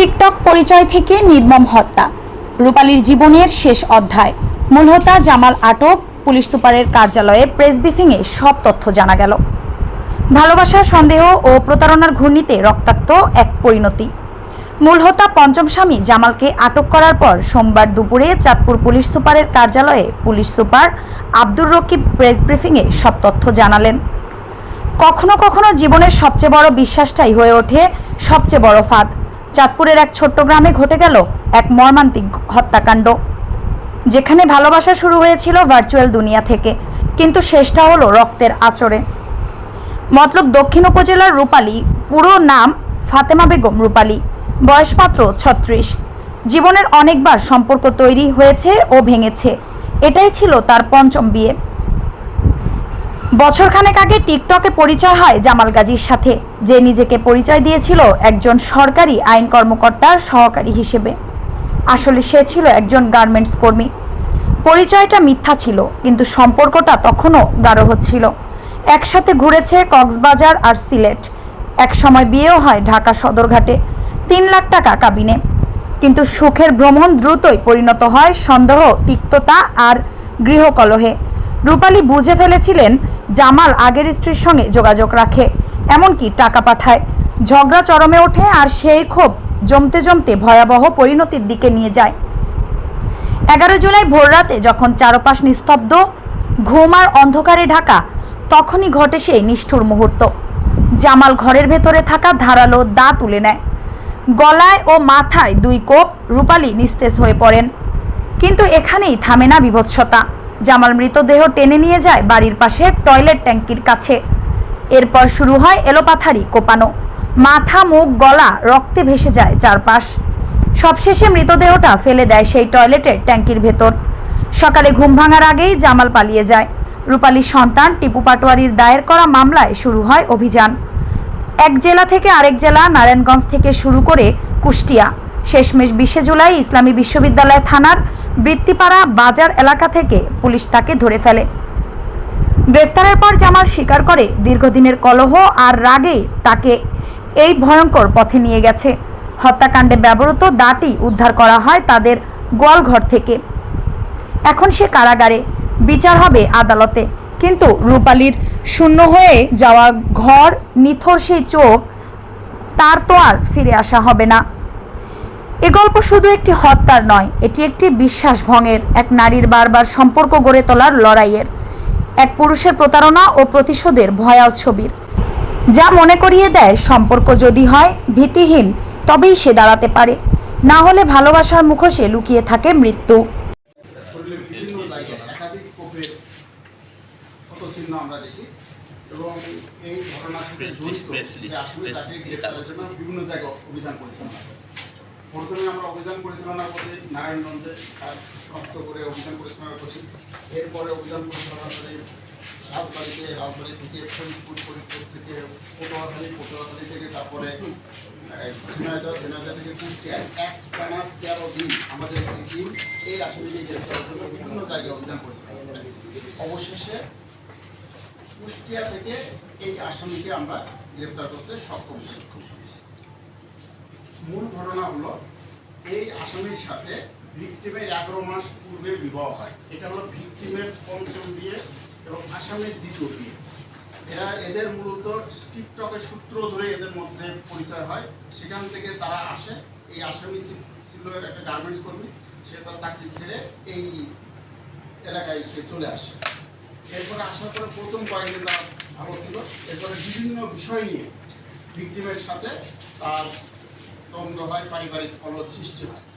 TikTok পরিচয় থেকে নির্মম হত্যা। রূপালীর জীবনের শেষ অধ্যায়। মূল হোতা জামাল আটক, পুলিশ সুপারের কার্যালয়ে প্রেস ব্রিফিংয়ে সব তথ্য জানা গেল। ভালোবাসার সন্দেহ ও প্রতারণার ঘূর্ণিতে রক্তাক্ত এক পরিণতি। মূল হোতা পঞ্চম স্বামী জামালকে আটক করার পর সোমবার দুপুরে চাঁদপুর পুলিশ সুপারের কার্যালয়ে police super Abdur Rakib press ব্রিফিংয়ে সব তথ্য জানালেন। কখনো কখনো জীবনের সবচেয়ে বড় বিশ্বাসটাই হয়ে ওঠে সবচেয়ে বড় ফাঁদ। চাঁদপুরের এক ছোট্ট গ্রামে ঘটে গেল এক মর্মান্তিক হত্যাকাণ্ড। যেখানে ভালোবাসা শুরু হয়েছিল ভার্চুয়াল দুনিয়া থেকে, কিন্তু শেষটা হলো রক্তের আচরে মতলব দক্ষিণ উপজেলার রূপালী, পুরো নাম ফাতেমা বেগম রূপালী, বয়স মাত্র ছত্রিশ। জীবনের অনেকবার সম্পর্ক তৈরি হয়েছে ও ভেঙেছে, এটাই ছিল তার পঞ্চম বিয়ে। বছরখানেক আগে টিকটকে পরিচয় হয় জামাল গাজীর সাথে। যে নিজেকে পরিচয় দিয়েছিল একজন সরকারি আইন কর্মকর্তার সহকারী হিসেবে। আসলে সে ছিল একজন গার্মেন্টস কর্মী। পরিচয়টা মিথ্যা ছিল, কিন্তু সম্পর্কটা তখনও গাঢ় হচ্ছিল। একসাথে ঘুরেছে কক্সবাজার আর সিলেট। এক সময় বিয়েও হয় ঢাকা সদরঘাটে, তিন লাখ টাকা কাবিনে। কিন্তু সুখের ভ্রমণ দ্রুতই পরিণত হয় সন্দেহ, তিক্ততা আর গৃহকলহে। রূপালী বুঝে ফেলেছিলেন জামাল আগের স্ত্রীর সঙ্গে যোগাযোগ রাখে, এমনকি টাকা পাঠায়। ঝগড়া চরমে ওঠে আর সেই ক্ষোভ জমতে জমতে ভয়াবহ পরিণতির দিকে নিয়ে যায়। এগারো জুলাই ভোররাতে যখন চারপাশ নিস্তব্ধ, ঘুম আর অন্ধকারে ঢাকা, তখনই ঘটে সেই নিষ্ঠুর মুহূর্ত। জামাল ঘরের ভেতরে থাকা ধারালো দা তুলে নেয়। গলায় ও মাথায় দুই কোপ রূপালী নিস্তেজ হয়ে পড়েন। কিন্তু এখানেই থামে না বিভৎসতা। জামাল মৃতদেহ টেনে নিয়ে যায় বাড়ির পাশে টয়লেট ট্যাঙ্কির কাছে। এরপর শুরু হয় এলোপাথারি কোপানো। মাথা, মুখ, গলা, রক্তে ভেসে যায় চারপাশ। সবশেষে মৃতদেহটা ফেলে দেয় সেই টয়লেটের ট্যাঙ্কির ভেতর। সকালে ঘুম ভাঙার আগেই জামাল পালিয়ে যায়। রূপালীর সন্তান টিপু পাটোয়ারির দায়ের করা মামলায় শুরু হয় অভিযান। এক জেলা থেকে আরেক জেলা নারায়ণগঞ্জ থেকে শুরু করে কুষ্টিয়া। শেষমেশ বিশে জুলাই ইসলামী বিশ্ববিদ্যালয় থানার বৃত্তিপাড়া বাজার এলাকা থেকে পুলিশ তাকে ধরে ফেলে। গ্রেফতারের পর জামাল স্বীকার করে দীর্ঘদিনের কলহ আর রাগে তাকে এই ভয়ঙ্কর পথে নিয়ে গেছে। হত্যাকাণ্ডে ব্যবহৃত দাটি উদ্ধার করা হয় তাদের গোয়ালঘর থেকে। এখন সে কারাগারে। বিচার হবে আদালতে। কিন্তু রূপালীর শূন্য হয়ে যাওয়া ঘর, নিথর সেই চোখ, তার তো আর ফিরে আসা হবে না। এ গল্প শুধু একটি হত্যার নয় এটি একটি বিশ্বাস ভঙ্গের এক নারীর বারবার সম্পর্ক গড়ে তোলার লড়াইয়ের এক পুরুষের প্রতারণা ও প্রতিশোধের ভয়াল ছবির। যা মনে করিয়ে দেয় সম্পর্ক যদি হয় ভীতিহীন তবেই সে দাঁড়াতে পারে। না হলে ভালোবাসার মুখোশে লুকিয়ে থাকে মৃত্যু। আমরা দেখি এবং এই ঘটনার সাথে জড়িত বিভিন্ন জায়গায় অভিযান পরিচালনা করে প্রথমে আমরা অভিযান পরিচালনা করি নারায়ণগঞ্জে শক্ত করে অভিযান পরিচালনা করি। এরপরে অভিযান পরিচালনা করি রাজবাড়িতে, রাজবাড়ি থেকে ফরিদপুর ফরিদপুর থেকে পটুয়াখালী পটুয়াখালী থেকে তারপরে থেকে কুষ্টিয়া। এক তেরো দিন আমাদের এই টিম এই আসামিকে গ্রেপ্তারের জন্য বিভিন্ন জায়গায় অভিযান পরিচালনা করে। অবশেষে কুষ্টিয়া থেকে এই আসামিকে আমরা গ্রেপ্তার করতে সক্ষম সক্ষম। মূল ঘটনা হলো এই আসামির সাথে ভিকটিমের এগারো মাস পূর্বে বিবাহ হয়। এটা হলো ভিকটিমের পঞ্চম বিয়ে এবং আসামির দ্বিতীয় বিয়ে। এরা এদের মূলত টিকটকের সূত্র ধরে এদের মধ্যে পরিচয় হয়। সেখান থেকে তারা আসে। এই আসামি ছিল- একটা গার্মেন্টস কর্মী। সে তার চাকরি ছেড়ে এই এলাকায় চলে আসে। এরপরে আসার পরে প্রথম কয়েকদিন তার ভালো ছিল। এরপরে বিভিন্ন বিষয় নিয়ে ভিকটিমের সাথে তার দ্বন্দ্ব হয় পারিবারিক কলহ সৃষ্টি হয়